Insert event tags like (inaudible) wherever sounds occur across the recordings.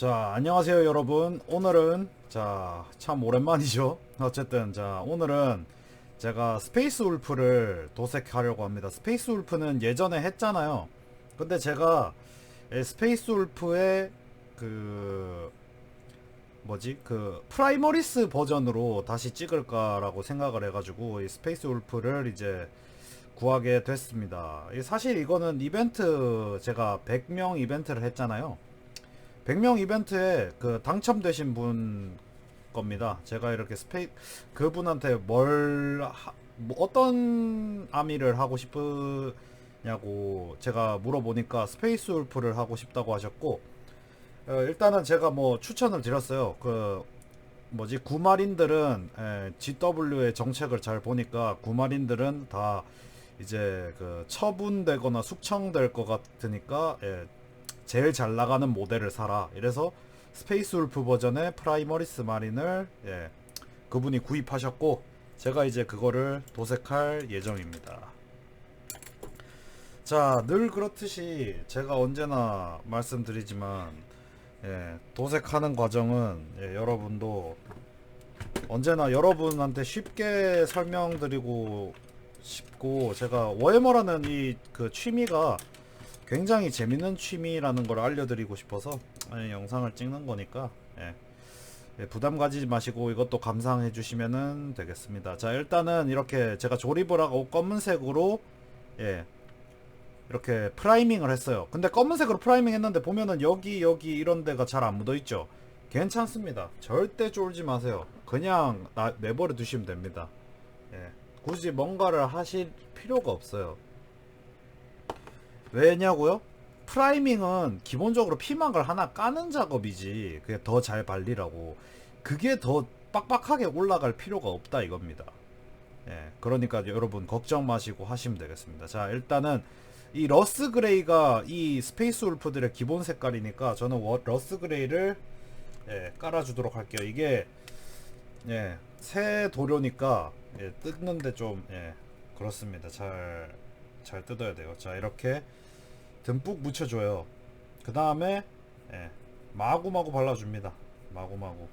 자, 안녕하세요, 여러분. 오늘은, 자, 참 오랜만이죠. 어쨌든, 자, 오늘은 제가 스페이스 울프를 도색하려고 합니다. 스페이스 울프는 예전에 했잖아요. 근데 제가 에, 스페이스 울프의 그, 뭐지, 그, 프라이머리스 버전으로 다시 찍을까라고 생각을 해가지고, 이 스페이스 울프를 이제 구하게 됐습니다. 이 사실 이거는 이벤트, 제가 100명 이벤트를 했잖아요. 100명 이벤트에 그 당첨되신 분 겁니다. 제가 이렇게 스페이 그분한테 뭘 하, 뭐 어떤 아미를 하고 싶으냐고 제가 물어보니까 스페이스 울프를 하고 싶다고 하셨고 어, 일단은 제가 뭐 추천을 드렸어요. 그 뭐지 구마린들은 에, GW의 정책을 잘 보니까 구마린들은 다 이제 그 처분되거나 숙청될 것 같으니까 예, 제일 잘 나가는 모델을 사라. 이래서 스페이스 울프 버전의 프라이머리스 마린을 예, 그분이 구입하셨고 제가 이제 그거를 도색할 예정입니다. 자, 늘 그렇듯이 제가 언제나 말씀드리지만 예, 도색하는 과정은 예, 여러분도 언제나 여러분한테 쉽게 설명드리고 싶고 제가 워해머라는 이 그 취미가 굉장히 재밌는 취미라는 걸 알려드리고 싶어서 예, 영상을 찍는 거니까 예. 예, 부담 가지지 마시고 이것도 감상해 주시면 되겠습니다. 자 일단은 이렇게 제가 조립을 하고 검은색으로 예 이렇게 프라이밍을 했어요. 근데 검은색으로 프라이밍 했는데 보면은 여기 여기 이런 데가 잘 안 묻어 있죠. 괜찮습니다. 절대 쫄지 마세요. 그냥 나, 내버려 두시면 됩니다. 예. 굳이 뭔가를 하실 필요가 없어요. 왜냐고요? 프라이밍은 기본적으로 피막을 하나 까는 작업이지 그게 더 잘 발리라고. 그게 더 빡빡하게 올라갈 필요가 없다 이겁니다. 예 그러니까 여러분 걱정 마시고 하시면 되겠습니다. 자 일단은 이 러스 그레이가 이 스페이스 울프들의 기본 색깔이니까 저는 워- 러스 그레이를 예, 깔아주도록 할게요. 이게 예, 새 도료니까 예, 뜯는데 좀 예, 그렇습니다. 잘 잘 뜯어야 돼요. 자 이렇게 듬뿍 묻혀줘요. 그 다음에 예, 마구마구 발라줍니다. 마구마구.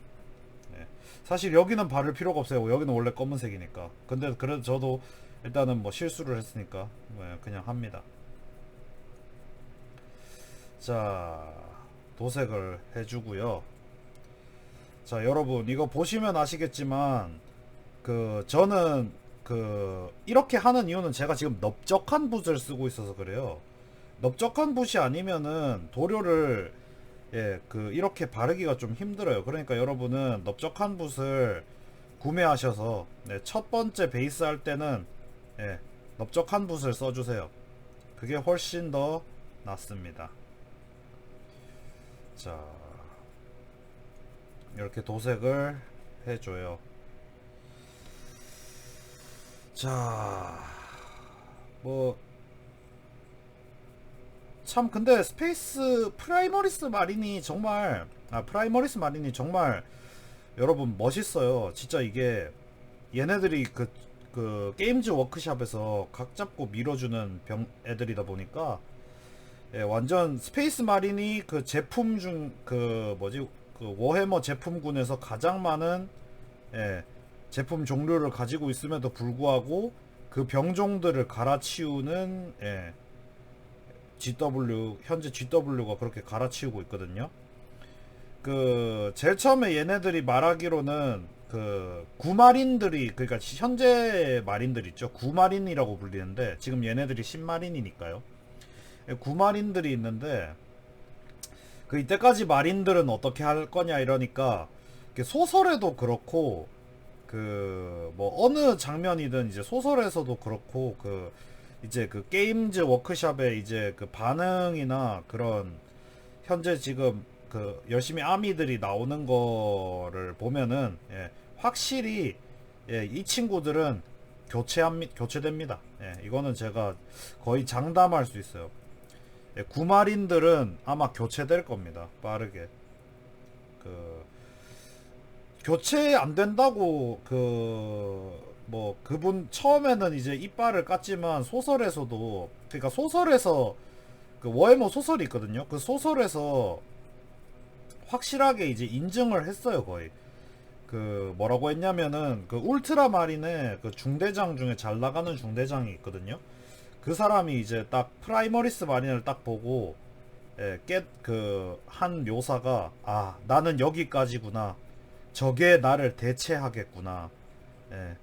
예. 사실 여기는 바를 필요가 없어요. 여기는 원래 검은색이니까. 근데 그래도 저도 일단은 뭐 실수를 했으니까 예, 그냥 합니다. 자 도색을 해주고요. 자 여러분 이거 보시면 아시겠지만 그 저는 그 이렇게 하는 이유는 제가 지금 넓적한 붓을 쓰고 있어서 그래요. 넓적한 붓이 아니면은 도료를 예, 그 이렇게 바르기가 좀 힘들어요. 그러니까 여러분은 넓적한 붓을 구매하셔서 네, 첫 번째 베이스 할 때는 예, 넓적한 붓을 써주세요. 그게 훨씬 더 낫습니다. 자, 이렇게 도색을 해줘요. 자, 뭐 참 근데 스페이스 프라이머리스 마린이 정말 아 프라이머리스 마린이 정말 여러분 멋있어요. 진짜 이게 얘네들이 그, 그 게임즈 워크샵에서 각 잡고 밀어주는 병 애들이다 보니까 예, 완전 스페이스 마린이 그 제품 중 그 뭐지 그 워해머 제품군에서 가장 많은 예, 제품 종류를 가지고 있음에도 불구하고 그 병종들을 갈아치우는 예, GW 현재 GW가 그렇게 갈아치우고 있거든요. 그 제일 처음에 얘네들이 말하기로는 그 구마린들이 그러니까 현재 마린들 있죠. 구마린이라고 불리는데 지금 얘네들이 신마린이니까요. 예, 구마린들이 있는데 그 이때까지 마린들은 어떻게 할 거냐 이러니까 소설에도 그렇고 그 뭐 어느 장면이든 이제 소설에서도 그렇고 그 이제 그 게임즈 워크샵의 이제 그 반응이나 그런 현재 지금 그 열심히 아미들이 나오는 거를 보면은 예, 확실히 예, 이 친구들은 교체합 교체됩니다. 예, 이거는 제가 거의 장담할 수 있어요. 예, 구마린들은 아마 교체될 겁니다. 빠르게. 그 교체 안 된다고 그 뭐 그분 처음에는 이제 이빨을 깠지만 소설에서도 그러니까 소설에서 그 워해머 소설이 있거든요. 그 소설에서 확실하게 이제 인증을 했어요 거의 그 뭐라고 했냐면은 그 울트라 마린의 그 중대장 중에 잘 나가는 중대장이 있거든요 그 사람이 이제 딱 프라이머리스 마린을 딱 보고 예, 깰그한 묘사가 아 나는 여기까지구나 저게 나를 대체하겠구나 예.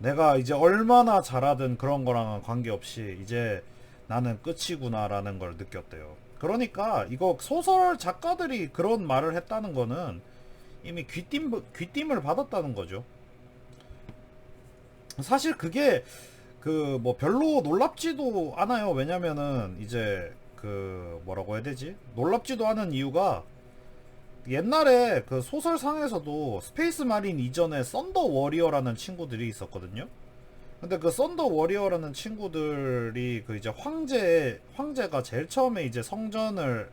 내가 이제 얼마나 잘하든 그런 거랑은 관계없이 이제 나는 끝이구나라는 걸 느꼈대요. 그러니까 이거 소설 작가들이 그런 말을 했다는 거는 이미 귀띔 귀띔을 받았다는 거죠. 사실 그게 그 뭐 별로 놀랍지도 않아요. 왜냐면은 이제 그 뭐라고 해야 되지? 놀랍지도 않은 이유가 옛날에 그 소설상에서도 스페이스 마린 이전에 썬더 워리어라는 친구들이 있었거든요. 근데 그 썬더 워리어라는 친구들이 그 이제 황제 황제가 제일 처음에 이제 성전을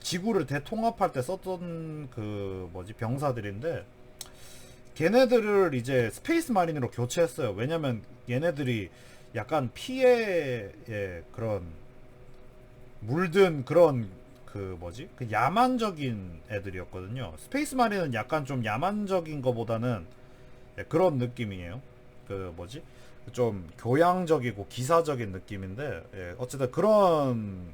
지구를 대통합할 때 썼던 그 뭐지 병사들인데 걔네들을 이제 스페이스 마린으로 교체했어요. 왜냐면 얘네들이 약간 피해의 그런 물든 그런 그 뭐지 그 야만적인 애들이었거든요. 스페이스 마린은 약간 좀 야만적인 거보다는 예, 그런 느낌이에요. 그 뭐지 좀 교양적이고 기사적인 느낌인데 예, 어쨌든 그런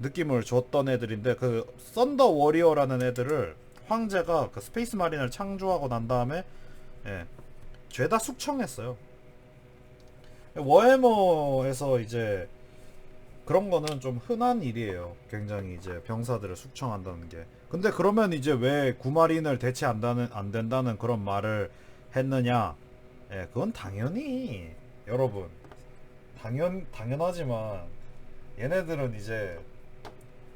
느낌을 줬던 애들인데 그 썬더 워리어라는 애들을 황제가 그 스페이스 마린을 창조하고 난 다음에 예, 죄다 숙청했어요. 워해머에서 이제 그런 거는 좀 흔한 일이에요. 굉장히 이제 병사들을 숙청한다는 게. 근데 그러면 이제 왜 구마린을 대체한다는 안 된다는 그런 말을 했느냐? 예, 그건 당연히 여러분 당연 당연하지만 얘네들은 이제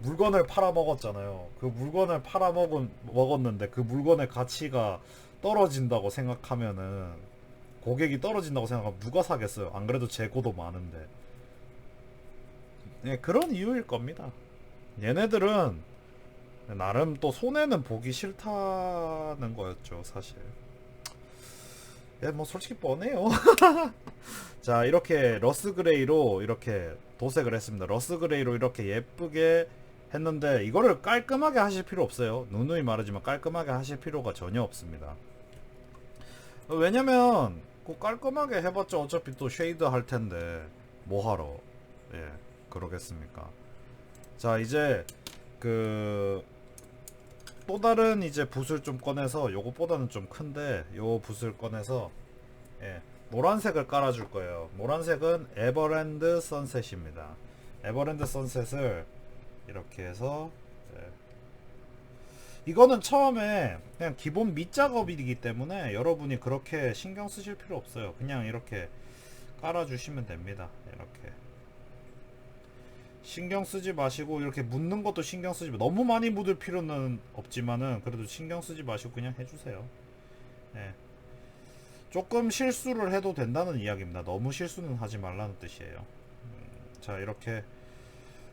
물건을 팔아 먹었잖아요. 그 물건을 팔아 먹은 먹었는데 그 물건의 가치가 떨어진다고 생각하면은 고객이 떨어진다고 생각하면 누가 사겠어요? 안 그래도 재고도 많은데. 네, 그런 이유일 겁니다. 얘네들은 나름 또 손해는 보기 싫다는 거였죠, 사실. 예, 뭐 솔직히 뻔해요. (laughs) 자, 이렇게 러스 그레이로 이렇게 도색을 했습니다. 러스 그레이로 이렇게 예쁘게 했는데 이거를 깔끔하게 하실 필요 없어요. 누누이 말하지만 깔끔하게 하실 필요가 전혀 없습니다. 왜냐면 그 깔끔하게 해봤자 어차피 또 쉐이드 할 텐데 뭐 하러? 예, 그러겠습니까? 자, 이제 그 또 다른 이제 붓을 좀 꺼내서 요것보다는 좀 큰데 요 붓을 꺼내서 예, 노란색을 깔아줄 거예요. 노란색은 에버랜드 선셋입니다. 에버랜드 선셋을 이렇게 해서 예. 이거는 처음에 그냥 기본 밑작업이기 때문에 여러분이 그렇게 신경 쓰실 필요 없어요. 그냥 이렇게 깔아주시면 됩니다. 이렇게 신경 쓰지 마시고 이렇게 묻는 것도 신경 쓰지 마. 너무 많이 묻을 필요는 없지만은 그래도 신경 쓰지 마시고 그냥 해주세요. 예. 조금 실수를 해도 된다는 이야기입니다. 너무 실수는 하지 말라는 뜻이에요. 음, 자 이렇게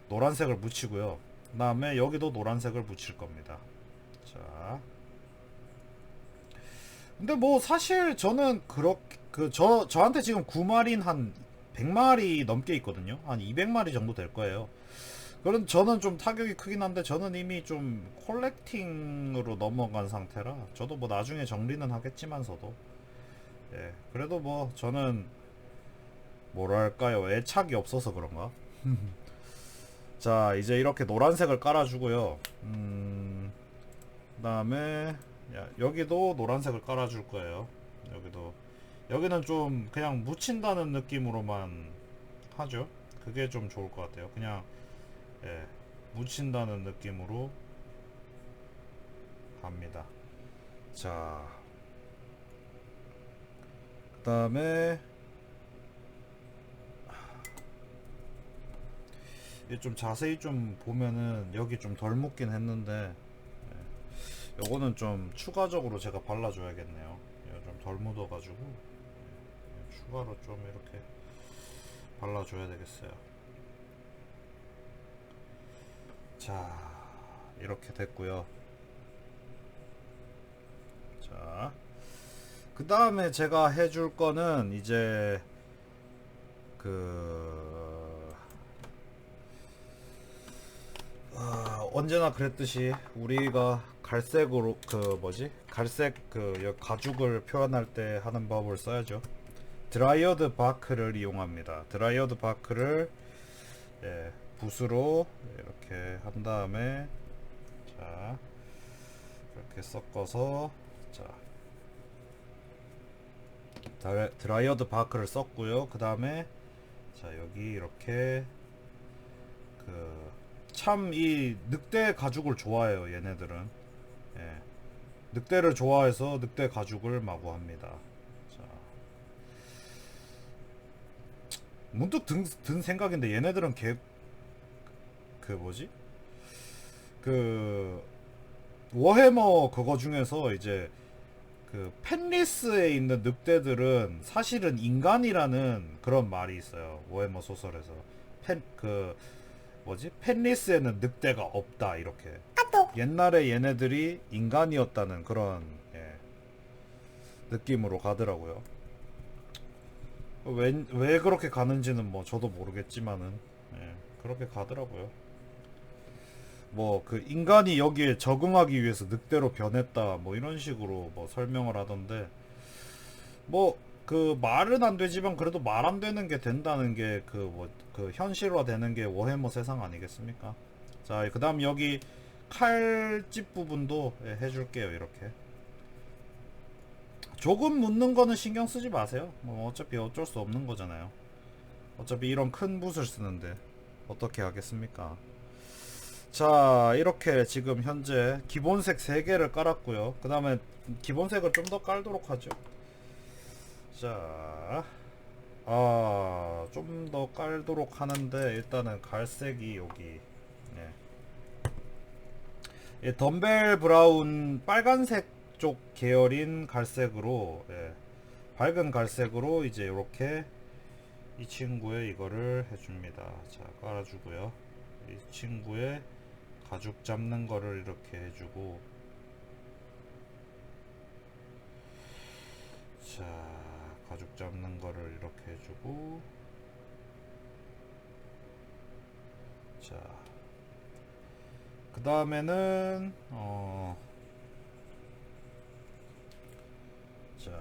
노란색을 묻히고요. 그 다음에 여기도 노란색을 묻힐 겁니다. 자. 근데 뭐 사실 저는 그렇게 그 저 저한테 지금 9마리인 한 100마리 넘게 있거든요. 한 200마리 정도 될 거예요. 그런 저는 좀 타격이 크긴 한데 저는 이미 좀 콜렉팅으로 넘어간 상태라 저도 뭐 나중에 정리는 하겠지만서도. 예 그래도 뭐 저는 뭐랄까요? 애착이 없어서 그런가? (laughs) 자 이제 이렇게 노란색을 깔아주고요. 음 그다음에 야, 여기도 노란색을 깔아줄 거예요. 여기도 여기는 좀 그냥 묻힌다는 느낌으로만 하죠. 그게 좀 좋을 것 같아요. 그냥 예, 묻힌다는 느낌으로 갑니다. 자. 그 다음에 좀 자세히 좀 보면은 여기 좀 덜 묻긴 했는데 예, 요거는 좀 추가적으로 제가 발라줘야겠네요. 좀 덜 묻어가지고. 예, 추가로 좀 이렇게 발라줘야 되겠어요. 자 이렇게 됐고요. 자그 다음에 제가 해줄 거는 이제 그 아, 언제나 그랬듯이 우리가 갈색으로 그 뭐지? 갈색 그 여- 가죽을 표현할 때 하는 법을 써야죠. 드라이어드 바크를 이용합니다. 드라이어드 바크를 예, 붓으로 이렇게 한 다음에 자 이렇게 섞어서 자 드라- 드라이어드 바크를 썼고요. 그 다음에 자 여기 이렇게 그 참 이 늑대 가죽을 좋아해요 얘네들은 예. 늑대를 좋아해서 늑대 가죽을 마구합니다 자 문득 든, 든 생각인데 얘네들은 개 그 뭐지? 그 워해머 그거 중에서 이제 그 펜리스에 있는 늑대들은 사실은 인간이라는 그런 말이 있어요. 워해머 소설에서. 펜 그 뭐지? 펜리스에는 늑대가 없다 이렇게. 옛날에 얘네들이 인간이었다는 그런 예, 느낌으로 가더라고요 왜, 왜 그렇게 가는지는 뭐 저도 모르겠지만은 예, 그렇게 가더라고요 뭐 그 인간이 여기에 적응하기 위해서 늑대로 변했다 뭐 이런 식으로 뭐 설명을 하던데 뭐 그 말은 안 되지만 그래도 말 안 되는 게 된다는 게 그 뭐 그 현실화 되는 게 워해머 세상 아니겠습니까? 자, 그다음 여기 칼집 부분도 예, 해줄게요 이렇게. 조금 묻는 거는 신경 쓰지 마세요. 뭐 어차피 어쩔 수 없는 거잖아요. 어차피 이런 큰 붓을 쓰는데 어떻게 하겠습니까? 자, 이렇게 지금 현재 기본색 3개를 깔았고요. 그 다음에 기본색을 좀 더 깔도록 하죠. 자, 아, 좀 더 깔도록 하는데 일단은 갈색이 여기 예. 예, 덤벨 브라운 빨간색 쪽 계열인 갈색으로 예, 밝은 갈색으로 이제 이렇게 이 친구의 이거를 해줍니다. 자, 깔아주고요. 이 친구의 가죽 잡는 거를 이렇게 해주고 자 가죽 잡는 거를 이렇게 해주고 자그 다음에는 어 자,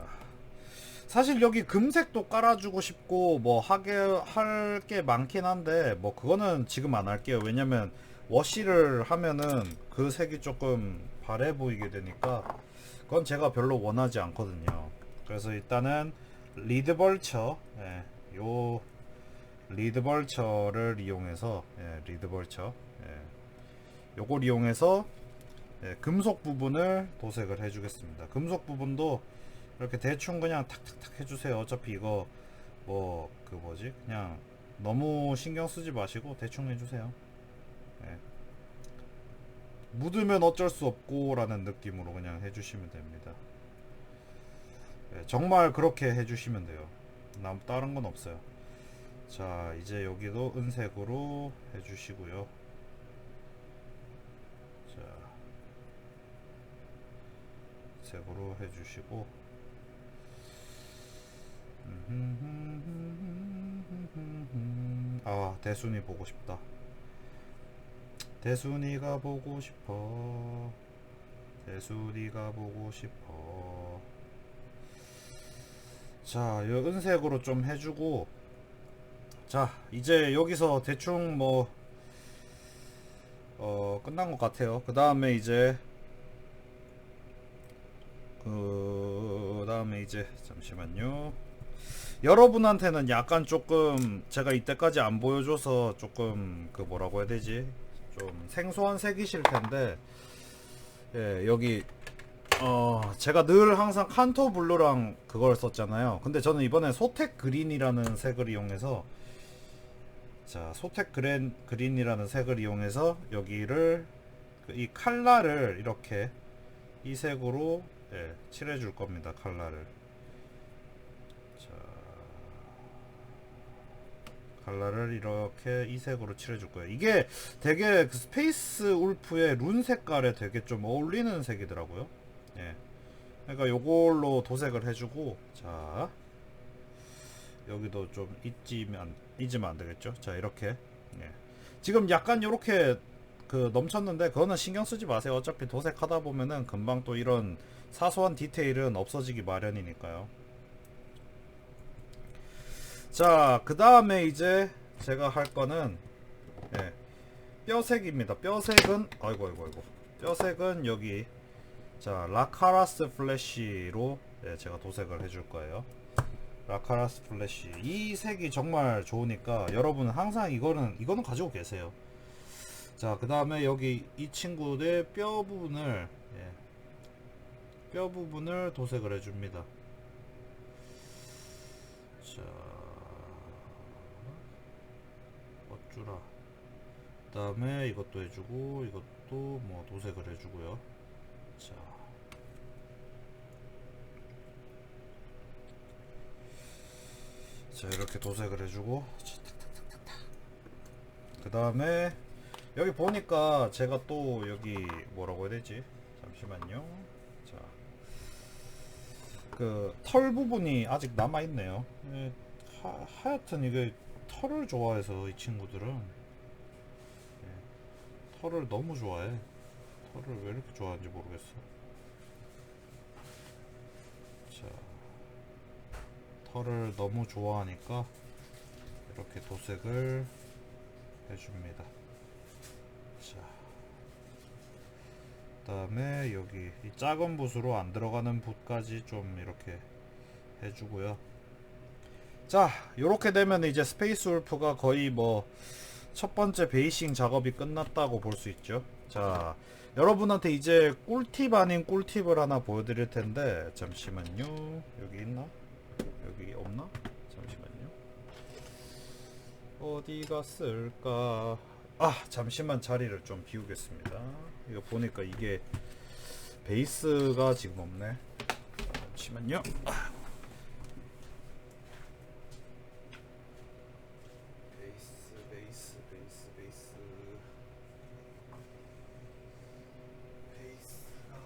사실 여기 금색도 깔아주고 싶고 뭐 하게 할 게 많긴 한데 뭐 그거는 지금 안 할게요. 왜냐면 워시를 하면은 그 색이 조금 바래 보이게 되니까 그건 제가 별로 원하지 않거든요. 그래서 일단은 리드벌처, 예, 요 리드벌처를 이용해서 예, 리드벌처, 예, 요걸 이용해서 예, 금속 부분을 도색을 해주겠습니다. 금속 부분도 이렇게 대충 그냥 탁탁탁 해주세요. 어차피 이거 뭐 그 뭐지 그냥 너무 신경 쓰지 마시고 대충 해주세요. 예. 묻으면 어쩔 수 없고라는 느낌으로 그냥 해주시면 됩니다. 예, 정말 그렇게 해주시면 돼요. 남 다른 건 없어요. 자 이제 여기도 은색으로 해주시고요. 자 색으로 해주시고 아 대순이 보고 싶다 대순이가 보고 싶어 대순이가 보고 싶어 자, 요 은색으로 좀 해주고 자, 이제 여기서 대충 뭐 어, 끝난 것 같아요. 그 다음에 이제 그 다음에 이제 잠시만요. 여러분한테는 약간 조금 제가 이때까지 안 보여줘서 조금 그 뭐라고 해야 되지? 좀 생소한 색이실 텐데 예, 여기 어, 제가 늘 항상 칸토 블루랑 그걸 썼잖아요. 근데 저는 이번에 소텍 그린이라는 색을 이용해서 자, 소텍 그린, 그린이라는 색을 이용해서 여기를 그이 칼라를 이렇게 이 색으로 예, 칠해 줄 겁니다. 칼라를. 자, 칼라를 이렇게 이 색으로 칠해 줄 거예요. 이게 되게 그 스페이스 울프의 룬 색깔에 되게 좀 어울리는 색이더라고요. 예. 그러니까 요걸로 도색을 해주고 자 여기도 좀 잊지면 잊으면 안 되겠죠. 자 이렇게 예. 지금 약간 요렇게 그 넘쳤는데 그거는 신경 쓰지 마세요. 어차피 도색하다 보면은 금방 또 이런 사소한 디테일은 없어지기 마련이니까요. 자, 그 다음에 이제 제가 할 거는 예, 뼈색입니다. 뼈색은 아이고 아이고 아이고 뼈색은 여기 자 라카라스 플래시로 예, 제가 도색을 해줄 거예요. 라카라스 플래시 이 색이 정말 좋으니까 여러분은 항상 이거는 이거는 가지고 계세요. 자, 그 다음에 여기 이 친구의 뼈 부분을 예, 뼈 부분을 도색을 해줍니다. 자, 어쭈라. 그 다음에 이것도 해주고 이것도 뭐 도색을 해주고요. 자, 자 이렇게 도색을 해주고 그 다음에 여기 보니까 제가 또 여기 뭐라고 해야 되지? 잠시만요. 자, 그 털 부분이 아직 남아 있네요. 예, 하, 하여튼 이게 털을 좋아해서 이 친구들은 예, 털을 너무 좋아해. 털을 왜 이렇게 좋아하는지 모르겠어. 자, 털을 너무 좋아하니까 이렇게 도색을 해줍니다. 자, 그 다음에 여기 이 작은 붓으로 안 들어가는 붓까지 좀 이렇게 해주고요. 자, 요렇게 되면 이제 스페이스 울프가 거의 뭐 첫 번째 베이싱 작업이 끝났다고 볼 수 있죠. 자, 여러분한테 이제 꿀팁 아닌 꿀팁을 하나 보여드릴 텐데 잠시만요. 여기 있나? 여기 없나? 잠시만요. 어디 갔을까? 아, 잠시만 자리를 좀 비우겠습니다. 이거 보니까 이게 베이스가 지금 없네. 잠시만요. 아. 베이스, 베이스, 베이스, 베이스. 베이스가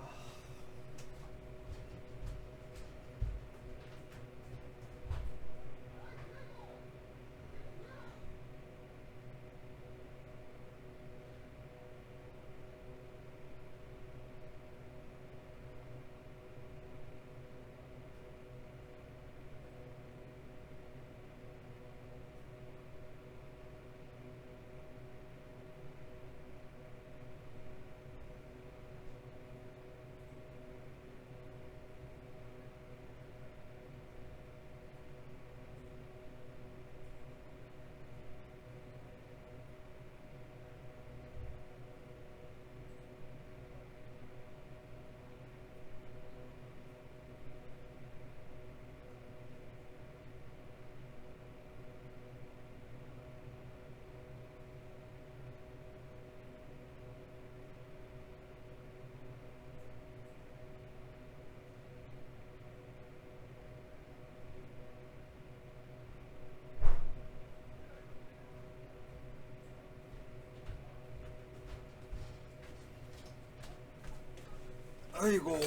아이고.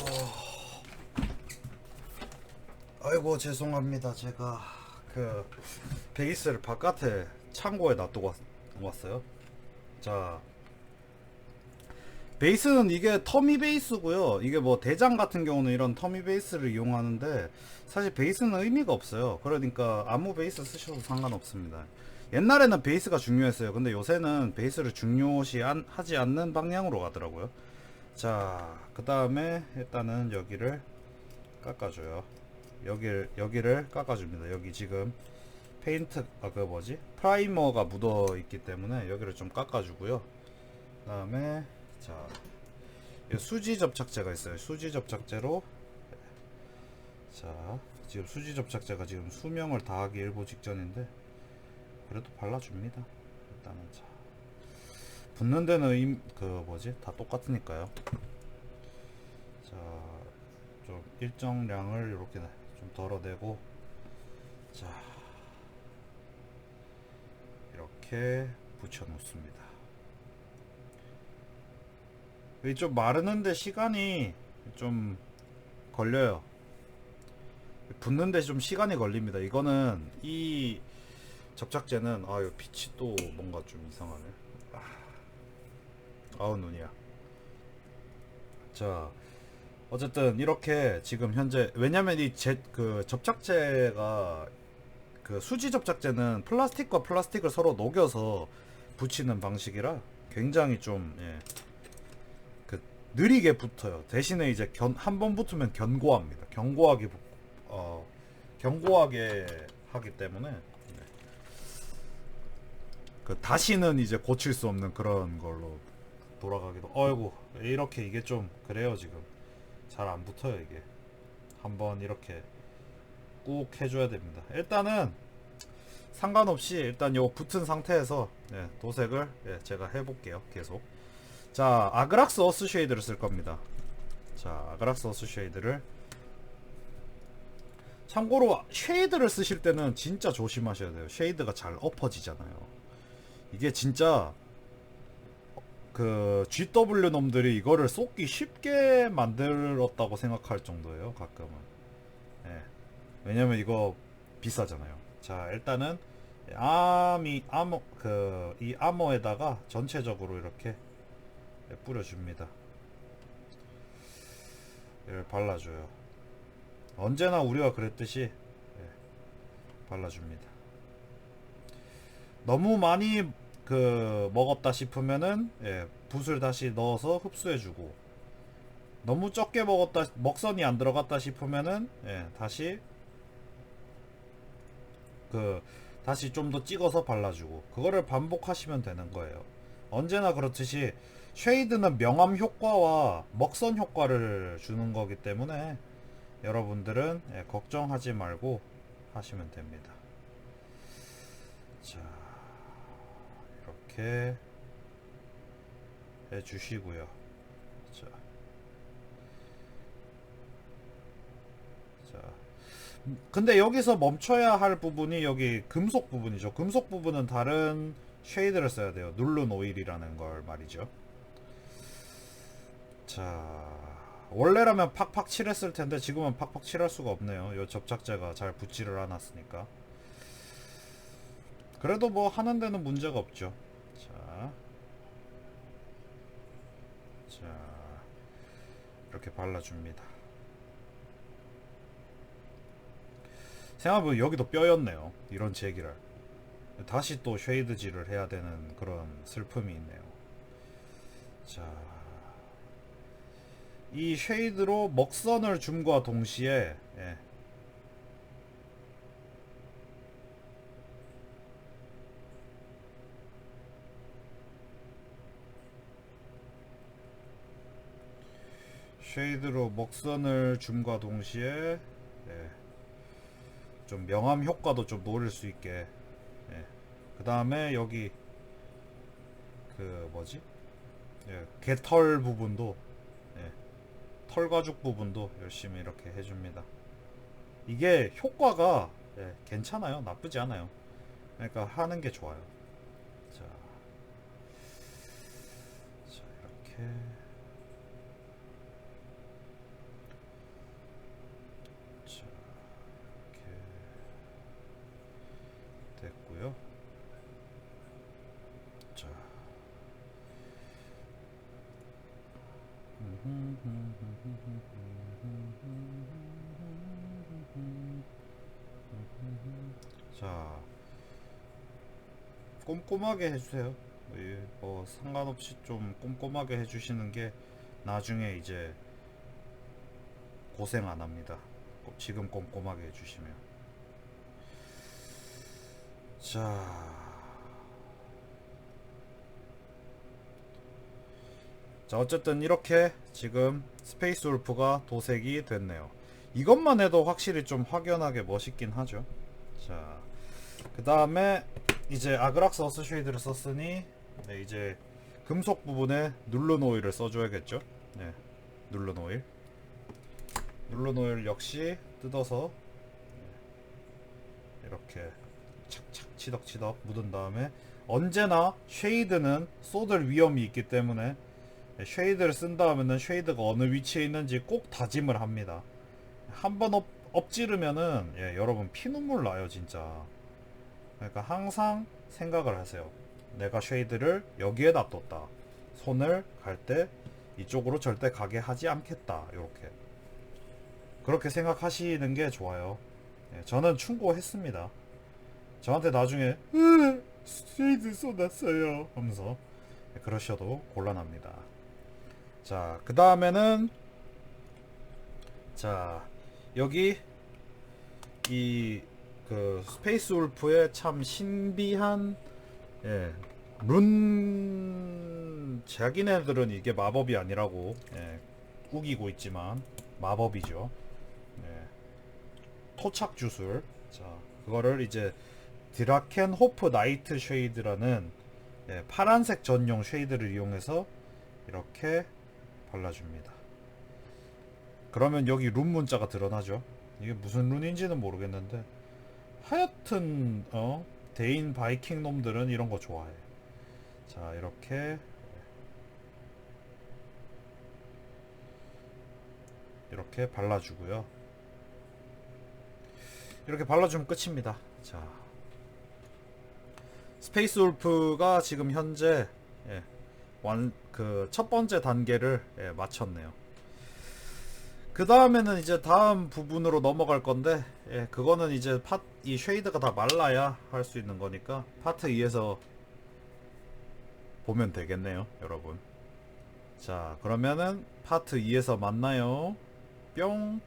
아이고 죄송합니다. 제가 그 베이스를 바깥에 창고에 놔두고 왔, 왔어요. 자 베이스는 이게 터미 베이스고요. 이게 뭐 대장 같은 경우는 이런 터미 베이스를 이용하는데 사실 베이스는 의미가 없어요. 그러니까 아무 베이스 쓰셔도 상관없습니다. 옛날에는 베이스가 중요했어요. 근데 요새는 베이스를 중요시 안- 하지 않는 방향으로 가더라고요 자, 그 다음에 일단은 여기를 깎아줘요. 여기를, 여기를 깎아줍니다. 여기 지금 페인트, 아, 그 뭐지? 프라이머가 묻어 있기 때문에 여기를 좀 깎아주고요. 그 다음에, 자, 이 수지 접착제가 있어요. 수지 접착제로, 자, 지금 수지 접착제가 지금 수명을 다하기 일보 직전인데, 그래도 발라줍니다. 일단은, 자. 붙는 데는 임, 그 뭐지 다 똑같으니까요. 자, 좀 일정량을 이렇게 좀 덜어내고, 자 이렇게 붙여 놓습니다. 이좀 마르는데 시간이 좀 걸려요. 붙는데 좀 시간이 걸립니다. 이거는 이 접착제는 아유 빛이 또 뭔가 좀 이상하네. 아우 눈이야. 자, 어쨌든 이렇게 지금 현재 왜냐면 이 제 그 접착제가 그 수지 접착제는 플라스틱과 플라스틱을 서로 녹여서 붙이는 방식이라 굉장히 좀 예, 그 느리게 붙어요. 대신에 이제 견한번 붙으면 견고합니다. 견고하게 붙- 어 견고하게 하기 때문에 네. 그 다시는 이제 고칠 수 없는 그런 걸로 돌아가기도. 어이구 이렇게 이게 좀 그래요 지금 잘 안 붙어요 이게 한번 이렇게 꾹 해줘야 됩니다. 일단은 상관없이 일단 요 붙은 상태에서 예, 도색을 예, 제가 해볼게요. 계속. 자 아그락스 어스 쉐이드를 쓸 겁니다. 자 아그락스 어스 쉐이드를 참고로 쉐이드를 쓰실 때는 진짜 조심하셔야 돼요. 쉐이드가 잘 엎어지잖아요. 이게 진짜 그 GW 놈들이 이거를 쏟기 쉽게 만들었다고 생각할 정도예요. 가끔은. 예. 왜냐면 이거 비싸잖아요. 자, 일단은 암이 암호 그이 암호에다가 전체적으로 이렇게 예, 뿌려줍니다. 이를 발라줘요. 언제나 우리가 그랬듯이 예, 발라줍니다. 너무 많이 그 먹었다 싶으면은 예, 붓을 다시 넣어서 흡수해주고 너무 적게 먹었다 먹선이 안 들어갔다 싶으면은 예, 다시 그 다시 좀 더 찍어서 발라주고 그거를 반복하시면 되는 거예요. 언제나 그렇듯이 쉐이드는 명암 효과와 먹선 효과를 주는 거기 때문에 여러분들은 예, 걱정하지 말고 하시면 됩니다. 자, 이렇게 해 주시고요. 자, 자, 음, 근데 여기서 멈춰야 할 부분이 여기 금속 부분이죠. 금속 부분은 다른 쉐이드를 써야 돼요. 눌룬 오일이라는 걸 말이죠. 자, 원래라면 팍팍 칠했을 텐데 지금은 팍팍 칠할 수가 없네요. 요 접착제가 잘 붙지를 않았으니까. 그래도 뭐 하는 데는 문제가 없죠. 자, 자, 이렇게 발라줍니다. 생각해보면 여기도 뼈였네요. 이런 제기를. 다시 또 쉐이드질을 해야 되는 그런 슬픔이 있네요. 자, 이 쉐이드로 먹선을 줌과 동시에 예, 쉐이드로 먹선을 줌과 동시에 예, 좀 명암 효과도 좀 노릴 수 있게 그 다음에 여기 그 뭐지? 예, 개털 부분도 예, 털 가죽 부분도 열심히 이렇게 해줍니다. 이게 효과가 예, 괜찮아요. 나쁘지 않아요. 그러니까 하는 게 좋아요. 자, 자 이렇게 자 이렇게 됐고요 자. 자. 꼼꼼하게 해주세요. 예, 뭐 상관없이 좀 꼼꼼하게 해주시는 게 나중에 이제 고생 안 합니다. 꼭 지금 꼼꼼하게 해주시면. 자. 자 어쨌든 이렇게 지금 스페이스 울프가 도색이 됐네요. 이것만 해도 확실히 좀 확연하게 멋있긴 하죠. 자그 다음에 이제 아그락스 어스 쉐이드를 썼으니 네, 이제 금속 부분에 눌른 오일을 써줘야겠죠? 네 눌른 오일. 눌른 오일 역시 뜯어서 네, 이렇게 착착 치덕치덕 묻은 다음에 언제나 쉐이드는 쏟을 위험이 있기 때문에 쉐이드를 쓴 다음에는 쉐이드가 어느 위치에 있는지 꼭 다짐을 합니다. 한번 엎, 엎지르면은 예, 여러분 피눈물 나요 진짜. 그러니까 항상 생각을 하세요. 내가 쉐이드를 여기에 놔뒀다. 손을 갈 때 이쪽으로 절대 가게 하지 않겠다. 이렇게 그렇게 생각하시는 게 좋아요. 예, 저는 충고했습니다. 저한테 나중에 "으, 쉐이드 쏟았어요 하면서 예, 그러셔도 곤란합니다. 자, 그 다음에는 자 여기 이 그 스페이스 울프의 참 신비한 예, 룬 자기네들은 이게 마법이 아니라고 예, 우기고 있지만 마법이죠. 예, 토착 주술. 자, 그거를 이제 드라켄 호프 나이트 쉐이드라는 예, 파란색 전용 쉐이드를 이용해서 이렇게 발라줍니다. 그러면 여기 룬 문자가 드러나죠. 이게 무슨 룬인지는 모르겠는데 하여튼 어 대인 바이킹 놈들은 이런 거 좋아해. 자 이렇게 이렇게 발라주고요. 이렇게 발라주면 끝입니다. 자 스페이스 울프가 지금 현재 예, 완 그 첫 번째 단계를 예, 마쳤네요. 그 다음에는 이제 다음 부분으로 넘어갈 건데 예, 그거는 이제 파, 이 쉐이드가 다 말라야 할 수 있는 거니까 파트 2에서 보면 되겠네요 여러분. 자 그러면은 파트 2에서 만나요. 뿅